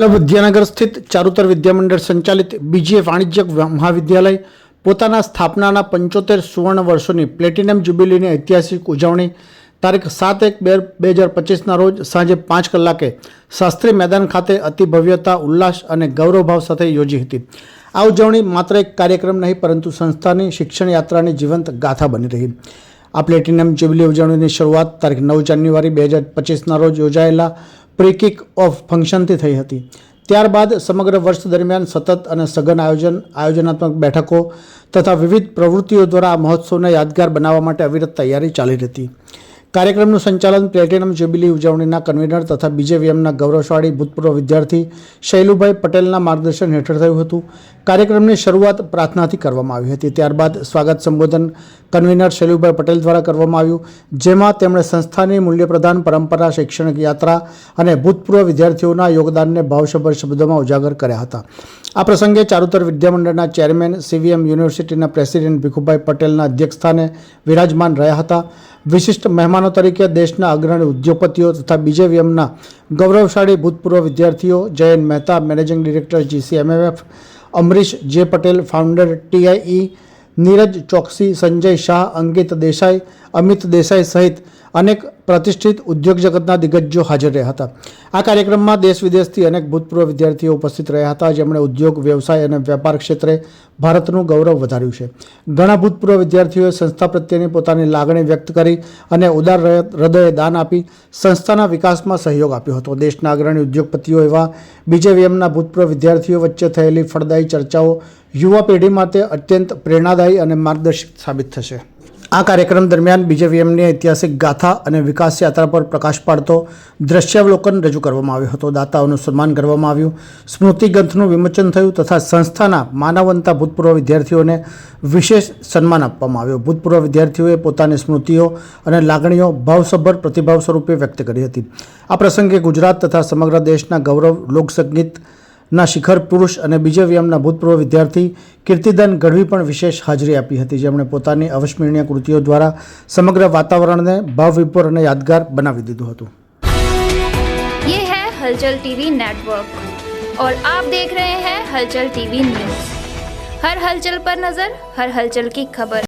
વિદ્યાનગર સ્થિત ચારુતર વિદ્યામંડળ સંચાલિત બીજીએ વાણિજ્યક મહાવિદ્યાલય પોતાના સ્થાપનાના પંચોતેર સુવર્ણ વર્ષોની પ્લેટિનમ જ્યુબિલીની ઐતિહાસિક ઉજવણી તારીખ સાત એક બે બે હજાર પચીસના રોજ સાંજે પાંચ કલાકે શાસ્ત્રી મેદાન ખાતે અતિ ભવ્યતા ઉલ્લાસ અને ગૌરવભાવ સાથે યોજી હતી. આ ઉજવણી માત્ર એક કાર્યક્રમ નહીં, પરંતુ સંસ્થાની શિક્ષણ યાત્રાની જીવંત ગાથા બની રહી. આ પ્લેટિનમ જ્યુબિલી ઉજવણીની શરૂઆત તારીખ નવ જાન્યુઆરી બે હજાર પચીસના રોજ યોજાયેલા પ્રી ઓફ ફંક્શનથી થઈ હતી. ત્યારબાદ સમગ્ર વર્ષ દરમિયાન સતત અને સઘન આયોજન, આયોજનાત્મક બેઠકો તથા વિવિધ પ્રવૃત્તિઓ દ્વારા આ મહોત્સવને યાદગાર બનાવવા માટે અવિરત તૈયારી ચાલી રહી હતી કાર્યક્રમનું સંચાલન પ્લેટિનમ જ્યુબિલી ઉજવણીના કન્વીનર તથા બીજેવીએમના ગૌરવશાળી ભૂતપૂર્વ વિદ્યાર્થી શૈલુભાઈ પટેલના માર્ગદર્શન હેઠળ થયું હતું. કાર્યક્રમની શરૂઆત પ્રાર્થનાથી કરવામાં આવી હતી. ત્યારબાદ સ્વાગત સંબોધન કન્વીનર શૈલુભાઈ પટેલ દ્વારા કરવામાં આવ્યું, જેમાં તેમણે સંસ્થાની મૂલ્યપ્રધાન પરંપરા, શૈક્ષણિક યાત્રા અને ભૂતપૂર્વ વિદ્યાર્થીઓના યોગદાનને ભાવસભર શબ્દોમાં ઉજાગર કર્યા હતા. આ પ્રસંગે ચારુતર વિદ્યામંડળના ચેરમેન, સીવીએમ યુનિવર્સિટીના પ્રેસિડેન્ટ ભીખુભાઈ પટેલના અધ્યક્ષસ્થાને વિરાજમાન રહ્યા હતા. વિશિષ્ટ મહેમાનો તરીકે દેશના અગ્રણી ઉદ્યોગપતિઓ તથા બીજેવીએમના ગૌરવશાળી ભૂતપૂર્વ વિદ્યાર્થીઓ, Jayant Mehta, managing director GCMMF Amrish J Patel, founder TiE Neeraj Chokshi, Sanjay Shah, Ankit Desai, Amit Desai સહિત અનેક પ્રતિષ્ઠિત ઉદ્યોગ જગતના દિગ્ગજો હાજર રહ્યા હતા. આ કાર્યક્રમમાં દેશ વિદેશથી અનેક ભૂતપૂર્વ વિદ્યાર્થીઓ ઉપસ્થિત રહ્યા હતા. જેમણે ઉદ્યોગ, વ્યવસાય અને વેપાર ક્ષેત્રે ભારતનું ગૌરવ વધાર્યું છે. ઘણા ભૂતપૂર્વ વિદ્યાર્થીઓએ સંસ્થા પ્રત્યેની પોતાની લાગણી વ્યક્ત કરી અને ઉદાર હૃદય- દાન આપી સંસ્થાના વિકાસમાં સહયોગ આપ્યો હતો. દેશના અગ્રણી ઉદ્યોગપતિઓ એવા બીજેવીએમના ભૂતપૂર્વ વિદ્યાર્થીઓ વચ્ચે થયેલી ફળદાયી ચર્ચાઓ યુવા પેઢી માટે અત્યંત પ્રેરણાદાયી અને માર્ગદર્શક સાબિત થશે. આ કાર્યક્રમ દરમિયાન બીજેવીએમની ઐતિહાસિક ગાથા અને વિકાસ યાત્રા પર પ્રકાશ પાડતો દ્રશ્યાવલોકન રજૂ કરવામાં આવ્યો હતો. દાતાઓનું સન્માન કરવામાં આવ્યું. સ્મૃતિ ગ્રંથનું વિમોચન થયું તથા સંસ્થાના માનવંતા ભૂતપૂર્વ વિદ્યાર્થીઓને વિશેષ સન્માન આપવામાં આવ્યું. ભૂતપૂર્વ વિદ્યાર્થીઓએ પોતાની સ્મૃતિઓ અને લાગણીઓ ભાવસભર પ્રતિભાવ સ્વરૂપે વ્યક્ત કરી હતી. આ પ્રસંગે ગુજરાત તથા સમગ્ર દેશના ગૌરવ, લોકસંગીત ના શિખર પુરુષ અને બીજેવીએમના ભૂતપૂર્વ વિદ્યાર્થી કીર્તિદાન ગઢવી પણ વિશેષ હાજરી આપી હતી જેમણે પોતાની અવિસ્મરણીય કૃતિઓ દ્વારા સમગ્ર વાતાવરણને ભાવવિભોર અને યાદગાર બનાવી દીધું હતું ये है हलचल टीवी नेटवर्क और आप देख रहे हैं हलचल टीवी न्यूज हर हलचल पर नजर हर हलचल की खबर